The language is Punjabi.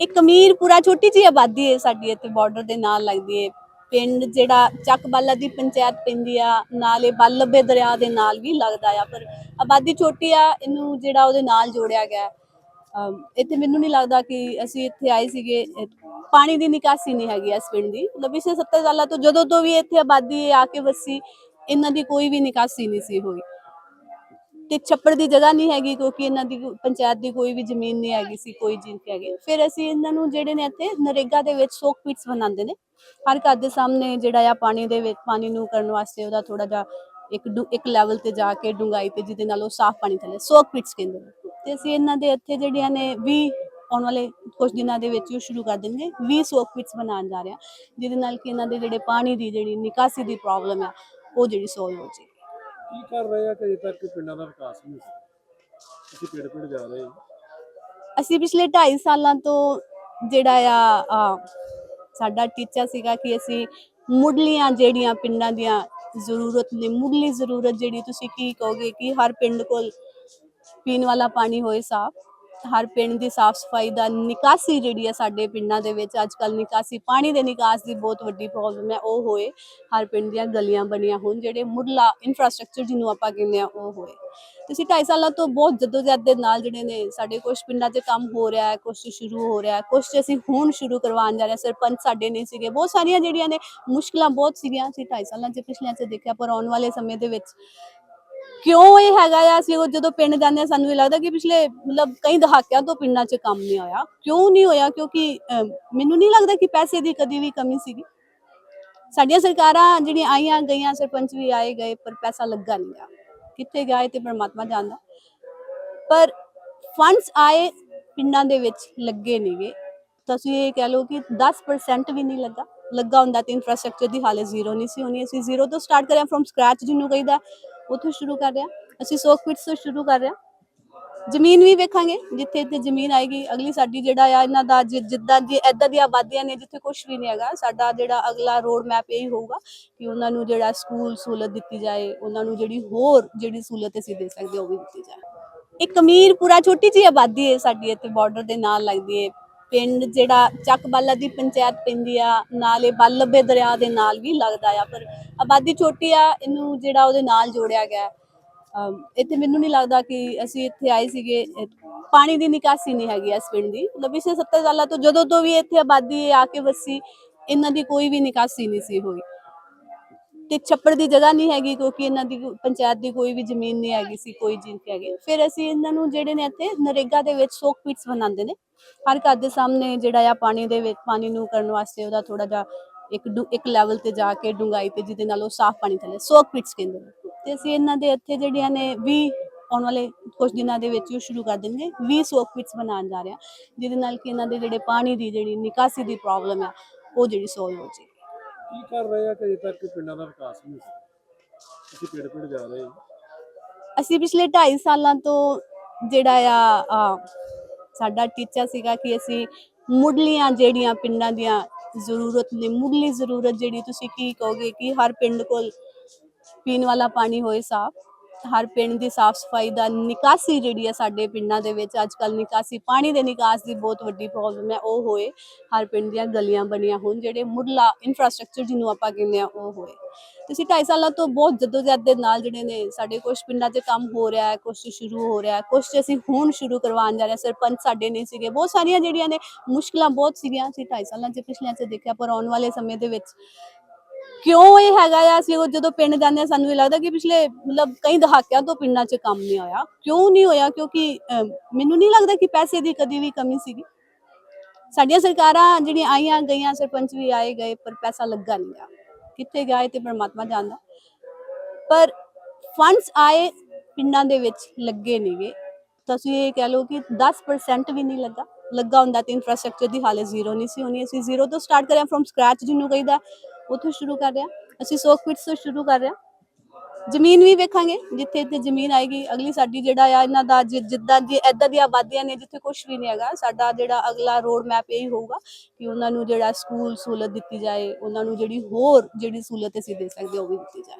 ਇੱਕ ਕਮੀਰਪੁਰਾ ਛੋਟੀ ਜਿਹੀ ਆਬਾਦੀ ਹੈ ਸਾਡੀ ਇੱਥੇ ਬਾਰਡਰ ਦੇ ਨਾਲ ਲੱਗਦੀ ਹੈ। ਪਿੰਡ ਜਿਹੜਾ ਚੱਕਬਾਲਾ ਦੀ ਪੰਚਾਇਤ ਪੈਂਦੀ ਆ, ਨਾਲੇ ਬੱਲਬੇ ਦਰਿਆ ਦੇ ਨਾਲ ਵੀ ਲੱਗਦਾ ਆ, ਪਰ ਆਬਾਦੀ ਛੋਟੀ ਆ, ਇਹਨੂੰ ਜਿਹੜਾ ਉਹਦੇ ਨਾਲ ਜੋੜਿਆ ਗਿਆ। ਹੈ। ਇੱਥੇ ਮੈਨੂੰ ਨਹੀਂ ਲੱਗਦਾ ਕਿ ਅਸੀਂ ਇੱਥੇ ਆਏ ਸੀਗੇ ਪਾਣੀ ਦੀ ਨਿਕਾਸੀ ਨਹੀਂ ਹੈਗੀ ਇਸ ਪਿੰਡ ਦੀ। ਮਤਲਬ ਪਿਛਲੇ 70 ਸਾਲਾਂ ਤੋਂ ਜਦੋਂ ਤੋਂ ਵੀ ਇੱਥੇ ਆਬਾਦੀ ਆ ਕੇ ਵਸੀ, ਇਹਨਾਂ ਦੀ ਕੋਈ ਵੀ ਨਿਕਾਸੀ ਨਹੀਂ ਸੀ ਹੋਈ। ਤੇ ਛੱਪੜ ਦੀ ਜਗ੍ਹਾ ਨਹੀਂ ਹੈਗੀ ਕਿਉਂਕਿ ਇਹਨਾਂ ਦੀ ਪੰਚਾਇਤ ਦੀ ਕੋਈ ਵੀ ਜ਼ਮੀਨ ਨਹੀਂ ਹੈਗੀ ਸੀ, ਕੋਈ ਚੀਜ਼ ਹੈਗੀ। ਫਿਰ ਅਸੀਂ ਇਹਨਾਂ ਨੂੰ ਜਿਹੜੇ ਨੇ ਇੱਥੇ ਨਰੇਗਾ ਦੇ ਵਿੱਚ ਸੋਕ ਪਿਟਸ ਬਣਾਉਂਦੇ ਨੇ। ਹਰ ਘਰ ਦੇ ਸਾਹਮਣੇ ਜਿਹੜਾ ਆ ਪਾਣੀ ਦੇ ਵਿੱਚ ਪਾਣੀ ਨੂੰ ਕਰਨ ਵਾਸਤੇ ਉਹਦਾ ਥੋੜਾ ਜਿਹਾ ਇੱਕ ਇੱਕ ਲੈਵਲ ਤੇ ਜਾ ਕੇ ਡੂੰਘਾਈ ਤੇ ਜਿਹਦੇ ਨਾਲ ਉਹ ਸਾਫ਼ ਪਾਣੀ ਥੱਲੇ ਸੋਕ ਪਿਟਸ ਕਹਿੰਦੇ ਨੇ। ਤੇ ਅਸੀਂ ਇਹਨਾਂ ਦੇ ਇੱਥੇ ਜਿਹੜੀਆਂ ਨੇ 20 ਆਉਣ ਵਾਲੇ ਕੁਝ ਦਿਨਾਂ ਦੇ ਵਿੱਚ ਉਹ ਸ਼ੁਰੂ ਕਰ ਦੇਣਗੇ। 20 ਸੋਕ ਪਿਟਸ ਬਣਾਉਣ ਜਾ ਰਹੇ ਆ ਜਿਹਦੇ ਨਾਲ ਕਿ ਇਹਨਾਂ ਦੇ ਜਿਹੜੇ ਪਾਣੀ ਦੀ ਜਿਹੜੀ ਨਿਕਾਸੀ ਦੀ ਪ੍ਰੋਬਲਮ ਆ, ਉਹ ਜਿਹੜੀ ਸੋਲਵ ਹੋ ਜਾਏ ਕੀ ਕਰ ਰਹੇ ਆ ਕਿ ਅਜੇ ਤੱਕ ਪਿੰਡਾਂ ਦਾ ਵਿਕਾਸ ਨਹੀਂ ਹੋਇਆ? ਅਸੀਂ ਪਿੰਡ ਪਿੰਡ ਜਾ ਰਹੇ ਹਾਂ। ਅਸੀਂ ਪਿਛਲੇ 2.5 ਸਾਲਾਂ ਤੋਂ ਜਿਹੜਾ ਆ ਆ, ਸਾਡਾ ਟੀਚਾ ਸੀਗਾ ਕਿ ਅਸੀਂ ਮੁੱਢਲੀਆਂ ਜਿਹੜੀਆਂ ਪਿੰਡਾਂ ਦੀਆਂ ਜ਼ਰੂਰਤ ਨੇ ਮੁੱਢਲੀ ਜ਼ਰੂਰਤ ਜਿਹੜੀ ਤੁਸੀਂ ਕੀ ਕਹੋਗੇ ਕਿ ਹਰ ਪਿੰਡ ਕੋਲ ਪੀਣ ਵਾਲਾ ਪਾਣੀ ਹੋਏ ਸਾਫ਼। ਹਰ ਪਿੰਡ ਦੀ ਸਾਫ਼ ਸਫ਼ਾਈ ਦਾ ਨਿਕਾਸੀ ਜਿਹੜੀ ਹੈ ਸਾਡੇ ਪਿੰਡਾਂ ਦੇ ਵਿੱਚ, ਅੱਜ ਕੱਲ ਨਿਕਾਸੀ, ਪਾਣੀ ਦੇ ਨਿਕਾਸ ਦੀ ਬਹੁਤ ਵੱਡੀ ਪ੍ਰੋਬਲਮ ਹੈ, ਉਹ ਹੋਏ। ਹਰ ਪਿੰਡ ਦੀਆਂ ਗਲੀਆਂ ਬਣੀਆਂ ਹੋਣ, ਜਿਹੜੇ ਮੁੱਢਲਾ ਇਨਫਰਾਸਟ੍ਰਕਚਰ ਜਿਹਨੂੰ ਆਪਾਂ ਕਹਿੰਦੇ ਆ, ਉਹ ਹੋਏ। ਤੇ ਅਸੀਂ 2.5 ਸਾਲਾਂ ਤੋਂ ਬਹੁਤ ਜਦੋਜਹਿਦ ਦੇ ਨਾਲ ਜਿਹੜੇ ਨੇ ਸਾਡੇ ਕੁਝ ਪਿੰਡਾਂ 'ਚ ਕੰਮ ਹੋ ਰਿਹਾ ਹੈ ਕੁਝ ਸ਼ੁਰੂ ਹੋ ਰਿਹਾ ਹੈ ਕੁਝ ਅਸੀਂ ਹੁਣ ਸ਼ੁਰੂ ਕਰਵਾਉਣ ਜਾ ਰਹੇ ਹਾਂ, ਸਰਪੰਚ ਸਾਡੇ ਨਹੀਂ ਸੀਗੇ। ਬਹੁਤ ਸਾਰੀਆਂ ਜਿਹੜੀਆਂ ਨੇ ਮੁਸ਼ਕਲਾਂ ਬਹੁਤ ਸੀਗੀਆਂ। ਅਸੀਂ 2.5 ਸਾਲਾਂ 'ਚ ਪਿਛਲਿਆਂ 'ਚ ਦੇਖਿਆ, ਪਰ ਆਉਣ ਵਾਲੇ ਸਮੇਂ ਦੇ ਵਿੱਚ ਕਿਉਂ ਇਹ ਹੈਗਾ ਆ? ਅਸੀਂ ਜਦੋਂ ਪਿੰਡ ਜਾਂਦੇ ਹਾਂ, ਸਾਨੂੰ ਇਹ ਲੱਗਦਾ ਕਿ ਪਿਛਲੇ ਮਤਲਬ ਕਈ ਦਹਾਕਿਆਂ ਤੋਂ ਪਿੰਡਾਂ 'ਚ ਕੰਮ ਨਹੀਂ ਹੋਇਆ। ਕਿਉਂ ਨਹੀਂ ਹੋਇਆ? ਕਿਉਂਕਿ ਮੈਨੂੰ ਨਹੀਂ ਲੱਗਦਾ ਕਿ ਪੈਸੇ ਦੀ ਕਦੀ ਵੀ ਕਮੀ ਸੀਗੀ। ਸਾਡੀਆਂ ਸਰਕਾਰਾਂ ਜਿਹੜੀਆਂ ਆਈਆਂ ਗਈਆਂ, ਸਰਪੰਚ ਵੀ ਆਏ ਗਏ, ਪਰ ਪੈਸਾ ਲੱਗਾ ਨਹੀਂ ਗਾ ਕਿੱਥੇ ਗਏ ਤੇ ਪਰਮਾਤਮਾ ਜਾਣਦਾ। ਪਰ ਫੰਡਸ ਆਏ ਪਿੰਡਾਂ ਦੇ ਵਿੱਚ, ਲੱਗੇ ਨਹੀਂਗੇ ਤੁਸੀਂ ਇਹ ਕਹਿ ਲਓ ਕਿ 10% ਵੀ ਨਹੀਂ ਲੱਗਾ। ਲੱਗਾ ਹੁੰਦਾ ਤੇ ਇਨਫਰਾਸਟ੍ਰਕਚਰ ਦੀ ਹਾਲਤ ਜ਼ੀਰੋ ਨਹੀਂ ਸੀ ਹੋਣੀ। ਅਸੀਂ ਜ਼ੀਰੋ ਤੋਂ ਸਟਾਰਟ ਕਰਿਆ ਫਰਮ ਸਕ੍ਰੈਚ ਜਿਹਨੂੰ ਕਹਿੰਦਾ। ਉੱਥੋਂ ਸ਼ੁਰੂ ਕਰ ਰਹੇ। ਅਸੀਂ ਸੌ ਫਿਟਸ ਤੋਂ ਸ਼ੁਰੂ ਕਰ ਰਹੇ। ਜ਼ਮੀਨ ਵੀ ਵੇਖਾਂਗੇ, ਜਿੱਥੇ ਇੱਥੇ ਜ਼ਮੀਨ ਆਏਗੀ। ਅਗਲੀ ਸਾਡੀ ਜਿਹੜਾ ਆ, ਇਹਨਾਂ ਦਾ ਜਿੱਦਾਂ ਦੀ ਐਦਾਂ ਦੀਆਂ ਆਬਾਦੀਆਂ ਨੇ, ਜਿੱਥੇ ਕੁਝ ਵੀ ਨਹੀਂ ਹੈਗਾ। ਸਾਡਾ ਜਿਹੜਾ ਅਗਲਾ ਰੋਡ ਮੈਪ ਇਹ ਹੋਊਗਾ ਕਿ ਉਹਨਾਂ ਨੂੰ ਜਿਹੜਾ ਸਕੂਲ ਸਹੂਲਤ ਦਿੱਤੀ ਜਾਏ, ਉਹਨਾਂ ਨੂੰ ਜਿਹੜੀ ਹੋਰ ਜਿਹੜੀ ਸਹੂਲਤ ਅਸੀਂ ਦੇ ਸਕਦੇ ਉਹ ਵੀ ਦਿੱਤੀ ਜਾਏ। ਇੱਕ ਕਮੀਰਪੁਰਾ ਛੋਟੀ ਜਿਹੀ ਆਬਾਦੀ ਹੈ ਸਾਡੀ ਇੱਥੇ ਬਾਰਡਰ ਦੇ ਨਾਲ ਲੱਗਦੀ ਹੈ। ਪਿੰਡ ਜਿਹੜਾ ਚੱਕਬਾਲਾ ਦੀ ਪੰਚਾਇਤ ਪੈਂਦੀ ਆ, ਨਾਲੇ ਬੱਲਬੇ ਦਰਿਆ ਦੇ ਨਾਲ ਵੀ ਲੱਗਦਾ ਆ, ਪਰ ਆਬਾਦੀ ਛੋਟੀ ਆ, ਇਹਨੂੰ ਜਿਹੜਾ ਉਹਦੇ ਨਾਲ ਜੋੜਿਆ ਗਿਆ ਹੈ। ਇੱਥੇ ਮੈਨੂੰ ਨਹੀਂ ਲੱਗਦਾ ਕਿ ਅਸੀਂ ਇੱਥੇ ਆਏ ਸੀਗੇ ਪਾਣੀ ਦੀ ਨਿਕਾਸੀ ਨਹੀਂ ਹੈਗੀ ਇਸ ਪਿੰਡ ਦੀ ਮਤਲਬ ਪਿਛਲੇ 70 ਸਾਲਾਂ ਤੋਂ ਜਦੋਂ ਤੋਂ ਵੀ ਇੱਥੇ ਆਬਾਦੀ ਆ ਕੇ ਵਸੀ, ਇਹਨਾਂ ਦੀ ਕੋਈ ਵੀ ਨਿਕਾਸੀ ਨਹੀਂ ਸੀ ਹੋਈ ਤੇ ਛੱਪੜ ਦੀ ਜਗ੍ਹਾ ਨਹੀਂ ਹੈਗੀ ਕਿਉਂਕਿ ਇਹਨਾਂ ਦੀ ਪੰਚਾਇਤ ਦੀ ਕੋਈ ਵੀ ਜ਼ਮੀਨ ਨਹੀਂ ਹੈਗੀ ਸੀ, ਕੋਈ ਚੀਜ਼ ਹੈਗੀ। ਫਿਰ ਅਸੀਂ ਇਹਨਾਂ ਨੂੰ ਜਿਹੜੇ ਨੇ ਇੱਥੇ ਨਰੇਗਾ ਦੇ ਵਿੱਚ ਸੋਕ ਪਿਟਸ ਬਣਾਉਂਦੇ ਨੇ। ਹਰ ਘਰ ਦੇ ਸਾਹਮਣੇ ਜਿਹੜਾ ਆ ਪਾਣੀ ਦੇ ਵਿੱਚ ਪਾਣੀ ਨੂੰ ਕਰਨ ਵਾਸਤੇ ਉਹਦਾ ਥੋੜਾ ਜਿਹਾ ਇੱਕ ਇੱਕ ਲੈਵਲ ਤੇ ਜਾ ਕੇ ਡੂੰਘਾਈ ਤੇ ਜਿਹਦੇ ਨਾਲ ਉਹ ਸਾਫ਼ ਪਾਣੀ ਥੱਲੇ ਸੋਕ ਪਿਟਸ ਕਹਿੰਦੇ ਨੇ। ਤੇ ਅਸੀਂ ਇਹਨਾਂ ਦੇ ਇੱਥੇ ਜਿਹੜੀਆਂ ਨੇ 20 ਆਉਣ ਵਾਲੇ ਕੁਝ ਦਿਨਾਂ ਦੇ ਵਿੱਚ ਉਹ ਸ਼ੁਰੂ ਕਰ ਦੇਣਗੇ। 20 ਸੋਕ ਪਿਟਸ ਬਣਾਉਣ ਜਾ ਰਹੇ ਹਾਂ ਜਿਹਦੇ ਨਾਲ ਕਿ ਇਹਨਾਂ ਦੇ ਜਿਹੜੇ ਪਾਣੀ ਦੀ ਜਿਹੜੀ ਨਿਕਾਸੀ ਦੀ ਪ੍ਰੋਬਲਮ ਆ, ਉਹ ਜਿਹੜੀ ਸੋਲਵ ਹੋ ਜਾਏ ਕੀ ਕਰ ਰਹੇ ਆ ਕਿ ਅਜੇ ਤੱਕ ਪਿੰਡਾਂ ਦਾ ਵਿਕਾਸ ਨਹੀਂ ਹੋਇਆ? ਅਸੀਂ ਪਿੰਡ ਪਿੰਡ ਜਾ ਰਹੇ ਹਾਂ। ਅਸੀਂ ਪਿਛਲੇ 2.5 ਸਾਲਾਂ ਤੋਂ ਜਿਹੜਾ ਆ ਆ, ਸਾਡਾ ਟੀਚਾ ਸੀਗਾ ਕਿ ਅਸੀਂ ਮੁੱਢਲੀਆਂ ਜਿਹੜੀਆਂ ਪਿੰਡਾਂ ਦੀਆਂ ਜ਼ਰੂਰਤ ਨੇ ਮੁੱਢਲੀ ਜ਼ਰੂਰਤ ਜਿਹੜੀ ਤੁਸੀਂ ਕੀ ਕਹੋਗੇ ਕਿ ਹਰ ਪਿੰਡ ਕੋਲ ਪੀਣ ਵਾਲਾ ਪਾਣੀ ਹੋਏ ਸਾਫ਼। ਹਰ ਪਿੰਡ ਦੀ ਸਾਫ਼ ਸਫ਼ਾਈ ਦਾ ਨਿਕਾਸੀ ਜਿਹੜੀ ਹੈ ਸਾਡੇ ਪਿੰਡਾਂ ਦੇ ਵਿੱਚ, ਅੱਜ ਕੱਲ ਨਿਕਾਸੀ, ਪਾਣੀ ਦੇ ਨਿਕਾਸ ਦੀ ਬਹੁਤ ਵੱਡੀ ਪ੍ਰੋਬਲਮ ਹੈ, ਉਹ ਹੋਏ। ਹਰ ਪਿੰਡ ਦੀਆਂ ਗਲੀਆਂ ਬਣੀਆਂ ਹੋਣ, ਜਿਹੜੇ ਮੁੱਢਲਾ ਇਨਫਰਾਸਟ੍ਰਕਚਰ ਜਿਹਨੂੰ ਆਪਾਂ ਕਹਿੰਦੇ ਆ, ਉਹ ਹੋਏ। ਤੇ ਅਸੀਂ 2.5 ਸਾਲਾਂ ਤੋਂ ਬਹੁਤ ਜਦੋਜਹਿਦ ਦੇ ਨਾਲ ਜਿਹੜੇ ਨੇ ਸਾਡੇ ਕੁਝ ਪਿੰਡਾਂ 'ਚ ਕੰਮ ਹੋ ਰਿਹਾ ਹੈ ਕੁਝ ਸ਼ੁਰੂ ਹੋ ਰਿਹਾ ਹੈ ਕੁਝ ਅਸੀਂ ਹੁਣ ਸ਼ੁਰੂ ਕਰਵਾਉਣ ਜਾ ਰਹੇ ਹਾਂ, ਸਰਪੰਚ ਸਾਡੇ ਨਹੀਂ ਸੀਗੇ। ਬਹੁਤ ਸਾਰੀਆਂ ਜਿਹੜੀਆਂ ਨੇ ਮੁਸ਼ਕਲਾਂ ਬਹੁਤ ਸੀਗੀਆਂ। ਅਸੀਂ 2.5 ਸਾਲਾਂ 'ਚ ਪਿਛਲਿਆਂ 'ਚ ਦੇਖਿਆ, ਪਰ ਆਉਣ ਵਾਲੇ ਸਮੇਂ ਦੇ ਵਿੱਚ ਕਿਉਂ ਇਹ ਹੈਗਾ ਆ? ਅਸੀਂ ਜਦੋਂ ਪਿੰਡ ਜਾਂਦੇ ਹਾਂ, ਸਾਨੂੰ ਇਹ ਲੱਗਦਾ ਕਿ ਪਿਛਲੇ ਮਤਲਬ ਕਈ ਦਹਾਕਿਆਂ ਤੋਂ ਪਿੰਡਾਂ 'ਚ ਕੰਮ ਨਹੀਂ ਹੋਇਆ। ਕਿਉਂ ਨਹੀਂ ਹੋਇਆ? ਕਿਉਂਕਿ ਮੈਨੂੰ ਨਹੀਂ ਲੱਗਦਾ ਕਿ ਪੈਸੇ ਦੀ ਕਦੀ ਵੀ ਕਮੀ ਸੀਗੀ। ਸਾਡੀਆਂ ਸਰਕਾਰਾਂ ਜਿਹੜੀਆਂ ਆਈਆਂ ਗਈਆਂ, ਸਰਪੰਚ ਵੀ ਆਏ ਗਏ, ਪਰ ਪੈਸਾ ਲੱਗਾ ਨਹੀਂ ਗਾ ਕਿੱਥੇ ਗਏ ਤੇ ਪਰਮਾਤਮਾ ਜਾਣਦਾ। ਪਰ ਫੰਡਸ ਆਏ ਪਿੰਡਾਂ ਦੇ ਵਿੱਚ, ਲੱਗੇ ਨਹੀਂਗੇ ਤੁਸੀਂ ਇਹ ਕਹਿ ਲਓ ਕਿ 10% ਵੀ ਨਹੀਂ ਲੱਗਾ। ਲੱਗਾ ਹੁੰਦਾ ਤੇ ਇਨਫਰਾਸਟ੍ਰਕਚਰ ਦੀ ਹਾਲਤ ਜ਼ੀਰੋ ਨਹੀਂ ਸੀ ਹੋਣੀ। ਅਸੀਂ ਜ਼ੀਰੋ ਤੋਂ ਸਟਾਰਟ ਕਰਿਆ ਫਰਮ ਸਕ੍ਰੈਚ ਜਿਹਨੂੰ ਕਹਿੰਦਾ। ਉੱਥੋਂ ਸ਼ੁਰੂ ਕਰ ਰਿਹਾ। ਅਸੀਂ ਸੌ ਫਿਟਸ ਤੋਂ ਸ਼ੁਰੂ ਕਰ ਰਹੇ। ਹਾਂ ਜ਼ਮੀਨ ਵੀ ਵੇਖਾਂਗੇ, ਜਿੱਥੇ ਇੱਥੇ ਜ਼ਮੀਨ ਆਏਗੀ। ਅਗਲੀ ਸਾਡੀ ਜਿਹੜਾ ਆ, ਇਹਨਾਂ ਦਾ ਜਿੱਦਾਂ ਦੀ ਐਦਾਂ ਦੀਆਂ ਆਬਾਦੀਆਂ ਨੇ, ਜਿੱਥੇ ਕੁਝ ਵੀ ਨਹੀਂ ਹੈਗਾ। ਸਾਡਾ ਜਿਹੜਾ ਅਗਲਾ ਰੋਡ ਮੈਪ ਇਹੀ ਹੋਊਗਾ ਕਿ ਉਹਨਾਂ ਨੂੰ ਜਿਹੜਾ ਸਕੂਲ ਸਹੂਲਤ ਦਿੱਤੀ ਜਾਏ, ਉਹਨਾਂ ਨੂੰ ਜਿਹੜੀ ਹੋਰ ਜਿਹੜੀ ਸਹੂਲਤ ਅਸੀਂ ਦੇ ਸਕਦੇ ਹਾਂ ਉਹ ਵੀ ਦਿੱਤੀ ਜਾਏ।